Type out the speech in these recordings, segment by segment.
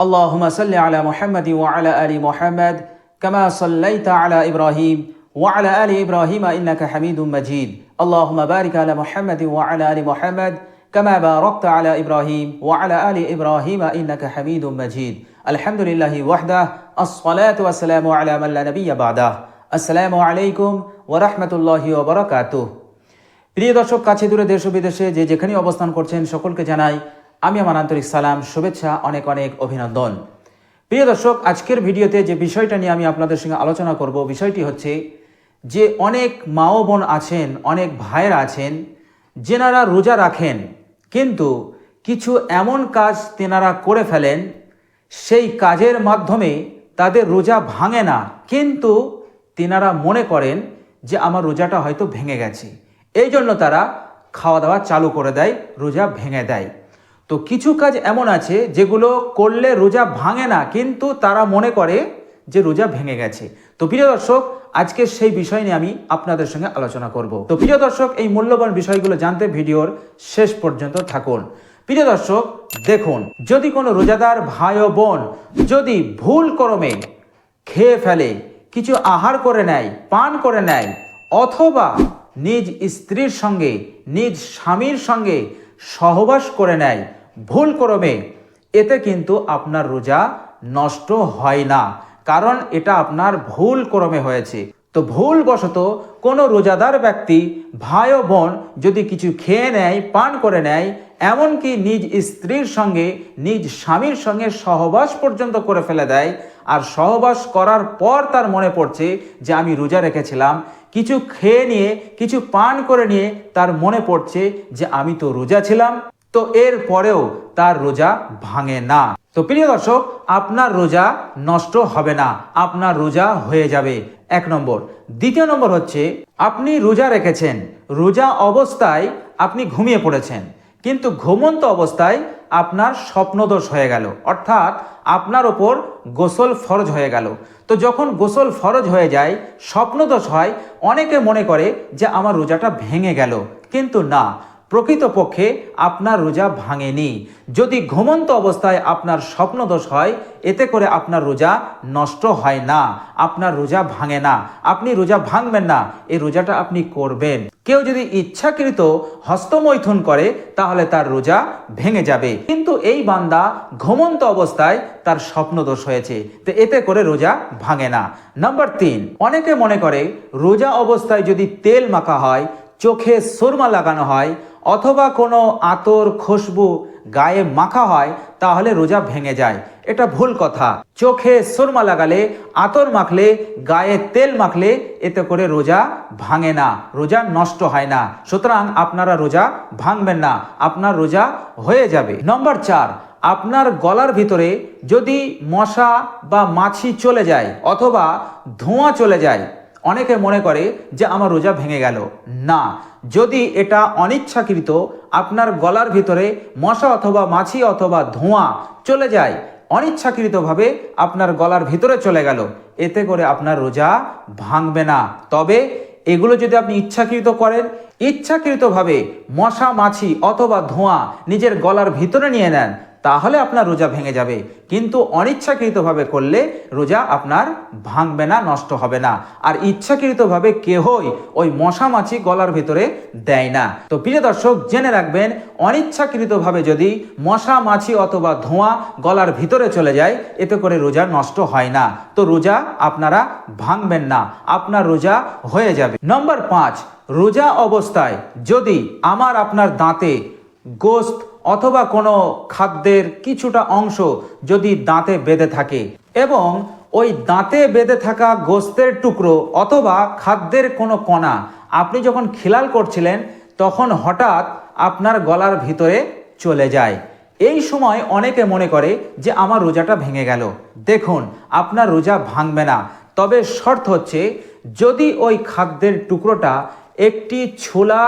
اللهم صل على محمد وعلى ال محمد كما صليت على ابراهيم وعلى ال ابراهيم انك حميد مجيد اللهم بارك على محمد وعلى ال محمد كما باركت على ابراهيم وعلى ال ابراهيم انك حميد مجيد الحمد لله وحده الصلاه والسلام على من لا نبي بعده السلام عليكم ورحمه الله وبركاته প্রিয় দর্শক কাছে দূরে দেশ ও বিদেশে যে যেখানে অবস্থান করছেন সকলকে জানাই আমি আমার আন্তরিক সালাম, শুভেচ্ছা, অনেক অনেক অভিনন্দন। প্রিয় দর্শক, আজকের ভিডিওতে যে বিষয়টা নিয়ে আমি আপনাদের সঙ্গে আলোচনা করব, বিষয়টি হচ্ছে যে অনেক মা ও বোন আছেন, অনেক ভাইয়েরা আছেন, যেনারা রোজা রাখেন, কিন্তু কিছু এমন কাজ তেনারা করে ফেলেন, সেই কাজের মাধ্যমে তাদের রোজা ভাঙে না, কিন্তু তেনারা মনে করেন যে আমার রোজাটা হয়তো ভেঙে গেছে। এই জন্য তারা খাওয়া দাওয়া চালু করে দেয়, রোজা ভেঙে দেয়। তো কিছু কাজ এমন আছে যেগুলো করলে রোজা ভাঙে না, কিন্তু তারা মনে করে যে রোজা ভেঙে গেছে। তো প্রিয় দর্শক, আজকে সেই বিষয় নিয়ে আমি আপনাদের সঙ্গে আলোচনা করব। তো প্রিয় দর্শক, এই মূল্যবান বিষয়গুলো জানতে ভিডিওর শেষ পর্যন্ত থাকুন। প্রিয় দর্শক, দেখুন, যদি কোনো রোজাদার ভাই ও বোন যদি ভুল করমে খেয়ে ফেলে, কিছু আহার করে নেয়, পান করে নেয়, অথবা নিজ স্ত্রীর সঙ্গে, নিজ স্বামীর সঙ্গে সহবাস করে নেয় ভুল করমে এতে কিন্তু আপনার রোজা নষ্ট হয় না, কারণ এটা আপনার ভুল ক্রমে হয়েছে। তো ভুলবশত কোনো রোজাদার ব্যক্তি, ভাই ও বোন যদি কিছু খেয়ে নেয়, পান করে নেয়, এমনকি নিজ স্ত্রীর সঙ্গে, নিজ স্বামীর সঙ্গে সহবাস পর্যন্ত করে ফেলে দেয়, আর সহবাস করার পর তার মনে পড়ছে যে আমি রোজা রেখেছিলাম, কিছু খেয়ে নিয়ে, কিছু পান করে নিয়ে তার মনে পড়ছে যে আমি তো রোজা ছিলাম। তো এর পরেও তার রোজা ভাঙে না। তো প্রিয় দর্শক, আপনার রোজা নষ্ট হবে না, আপনার রোজা হয়ে যাবে। এক নম্বর। দ্বিতীয় নম্বর হচ্ছে, আপনি রোজা রেখেছেন, রোজা অবস্থায় আপনি ঘুমিয়ে পড়েছেন, কিন্তু ঘুমন্ত অবস্থায় আপনার স্বপ্নদোষ হয়ে গেল, অর্থাৎ আপনার ওপর গোসল ফরজ হয়ে গেল। তো যখন গোসল ফরজ হয়ে যায়, স্বপ্নদোষ হয়, অনেকে মনে করে যে আমার রোজাটা ভেঙে গেল, কিন্তু না প্রকৃতপক্ষে আপনার রোজা ভাঙেনি। যদি ঘুমন্ত অবস্থায় আপনার স্বপ্নদোষ হয়, এতে করে আপনার রোজা নষ্ট হয় না। আপনার রোজা ভাঙে না। আপনি রোজা ভাঙবেন না। এই রোজাটা আপনি করবেন। কেউ যদি ইচ্ছাকৃত হস্তমৈথুন করে, তাহলে তার রোজা ভেঙে যাবে। কিন্তু এই বান্দা ঘুমন্ত অবস্থায় তার স্বপ্নদোষ হয়েছে। তো এতে করে রোজা ভাঙে না। নাম্বার তিন, অনেকে মনে করে, রোজা অবস্থায় যদি তেল মাখা হয়, চোখে সুরমা লাগানো হয় অথবা কোনো আতর, খুশবু গায়ে মাখা হয়, তাহলে রোজা ভেঙে যায়। এটা ভুল কথা। চোখে সুরমা লাগালে, আতর মাখলে, গায়ে তেল মাখলে, এতে করে রোজা ভাঙে না। রোজা নষ্ট হয় না। সুতরাং আপনারা রোজা ভাঙবেন না। আপনার রোজা হয়ে যাবে। নম্বর চার, আপনার গলার ভিতরে যদি মশা বা মাছি চলে যায়, অথবা ধোঁয়া চলে যায় অনেকে মনে করে যে আমার রোজা ভেঙে গেল। না, যদি এটা অনিচ্ছাকৃত, আপনার গলার ভিতরে মশা অথবা মাছি অথবা ধোঁয়া চলে যায়, অনিচ্ছাকৃতভাবে আপনার গলার ভিতরে চলে গেল, এতে করে আপনার রোজা ভাঙবে না। তবে এগুলো যদি আপনি ইচ্ছাকৃত করেন, ইচ্ছাকৃতভাবে মশা, মাছি অথবা ধোঁয়া নিজের গলার ভিতরে নিয়ে নেন তাহলে আপনার রোজা ভেঙে যাবে। কিন্তু অনিচ্ছাকৃতভাবে করলে রোজা আপনার ভাঙবে না, নষ্ট হবে না। আর ইচ্ছাকৃতভাবে কেহই ওই মশা মাছি গলার ভিতরে দেয় না। তো প্রিয় দর্শক, জেনে রাখবেন, অনিচ্ছাকৃতভাবে যদি মশা মাছি অথবা ধোঁয়া গলার ভিতরে চলে যায়, এতে করে রোজা নষ্ট হয় না। তো রোজা আপনারা ভাঙবেন না, আপনার রোজা হয়ে যাবে। নম্বর পাঁচ, রোজা অবস্থায় যদি আমার আপনার দাঁতে গোস্ত অথবা কোনো খাদ্যের কিছুটা অংশ যদি দাঁতে বেঁধে থাকে এবং ওই দাঁতে বেঁধে থাকা গোস্তের টুকরো অথবা খাদ্যের কোনো কণা আপনি যখন খিলাল করছিলেন, তখন হঠাৎ আপনার গলার ভিতরে চলে যায়। এই সময় অনেকে মনে করে যে আমার রোজাটা ভেঙে গেল। দেখুন, আপনার রোজা ভাঙবে না। তবে শর্ত হচ্ছে, যদি ওই খাদ্যের টুকরোটা একটি ছোলা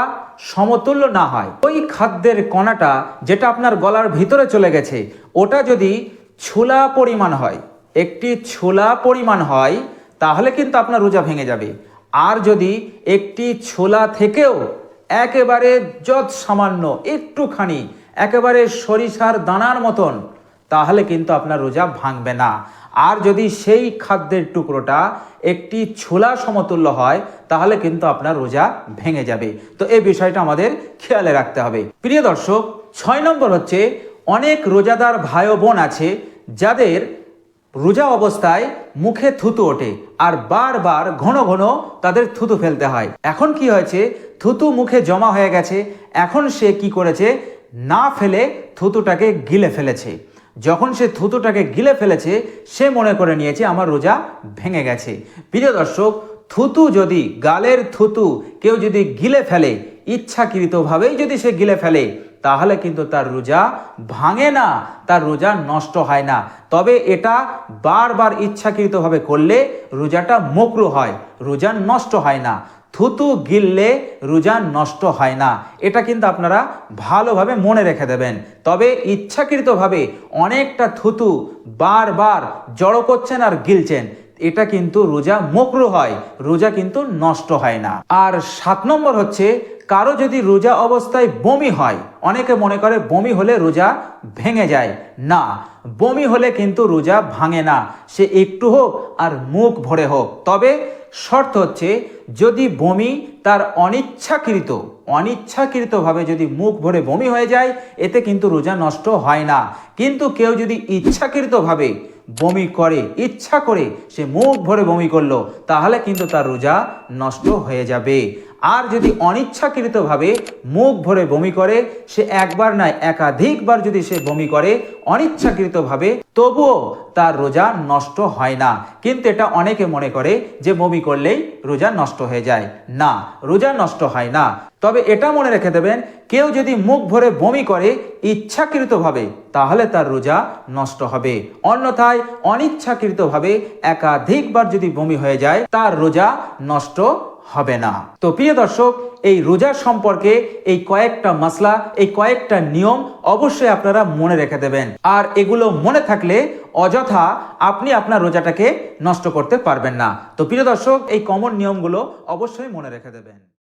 সমতুল্য না হয়। ওই খাদ্যের কণাটা যেটা আপনার গলার ভিতরে চলে গেছে, ওটা যদি ছোলা পরিমাণ হয়, একটি ছোলা পরিমাণ হয়, তাহলে কিন্তু আপনার রোজা ভেঙে যাবে। আর যদি একটি ছোলা থেকেও একেবারে যৎ সামান্য একটুখানি, একেবারে সরিষার দানার মতন, তাহলে কিন্তু আপনার রোজা ভাঙবে না। আর যদি সেই খাদ্যের টুকরোটা একটি ছোলা সমতুল্য হয়, তাহলে কিন্তু আপনার রোজা ভেঙে যাবে। তো এই বিষয়টা আমাদের খেয়ালে রাখতে হবে। প্রিয় দর্শক, ছয় নম্বর হচ্ছে, অনেক রোজাদার ভাই বোন আছে, যাদের রোজা অবস্থায় মুখে থুতু ওঠে আর বারবার ঘন ঘন তাদের থুতু ফেলতে হয়। এখন কি হয়েছে? থুতু মুখে জমা হয়ে গেছে। এখন সে কি করেছে? না ফেলে থুতুটাকে গিলে ফেলেছে। যখন সে থুতুটাকে গিলে ফেলেছে, সে মনে করে নিয়েছে আমার রোজা ভেঙে গেছে। প্রিয় দর্শক, থুতু যদি গালের থুতু কেউ যদি গিলে ফেলে, ইচ্ছাকৃতভাবেই যদি সে গিলে ফেলে, তাহলে কিন্তু তার রোজা ভাঙে না, তার রোজা নষ্ট হয় না। তবে এটা বারবার ইচ্ছাকৃতভাবে করলে রোজাটা মকরু হয়, রোজা নষ্ট হয় না। থুতু গিললে রোজা নষ্ট হয় না। এটা কিন্তু আপনারা ভালোভাবে মনে রেখে দেবেন। তবে ইচ্ছাকৃতভাবে অনেকটা থুতু বারবার জড়ো করছেন আর গিলছেন। এটা কিন্তু রোজা মকরু হয়, রোজা কিন্তু নষ্ট হয় না। আর সাত নম্বর হচ্ছে, কারও যদি রোজা অবস্থায় বমি হয়, অনেকে মনে করে বমি হলে রোজা ভেঙে যায়। না, বমি হলে কিন্তু রোজা ভাঙে না। সে একটু হোক আর মুখ ভরে হোক। তবে শর্ত হচ্ছে যদি বমি তার অনিচ্ছাকৃত, অনিচ্ছাকৃতভাবে যদি মুখ ভরে বমি হয়ে যায়, এতে কিন্তু রোজা নষ্ট হয় না। কিন্তু কেউ যদি ইচ্ছাকৃতভাবে বমি করে, ইচ্ছা করে সে মুখ ভরে বমি করল, তাহলে কিন্তু তার রোজা নষ্ট হয়ে যাবে। আর যদি অনিচ্ছাকৃতভাবে মুখ ভরে বমি করে, সে একবার নয় একাধিকবার যদি সে বমি করে, অনিচ্ছাকৃতভাবে, তবুও তার রোজা নষ্ট হয় না। কিন্তু এটা অনেকে মনে করে যে বমি করলেই রোজা নষ্ট হয়ে যায়। না রোজা নষ্ট হয় না। তবে এটা মনে রেখে দেবেন, কেউ যদি মুখ ভরে বমি করে ইচ্ছাকৃতভাবে, তাহলে তার রোজা নষ্ট হবে। অন্যথায় অনিচ্ছাকৃতভাবে একাধিকবার যদি বমি হয়ে যায়, তার রোজা নষ্ট হবে না। তো প্রিয় দর্শক, এই রোজা সম্পর্কে এই কয়েকটা মশলা এই কয়েকটা নিয়ম অবশ্যই আপনারা মনে রেখে দেবেন। আর এগুলো মনে থাকলে অযথা আপনি আপনার রোজাটাকে নষ্ট করতে পারবেন না। তো প্রিয় দর্শক, এই কমন নিয়মগুলো অবশ্যই মনে রেখে দেবেন।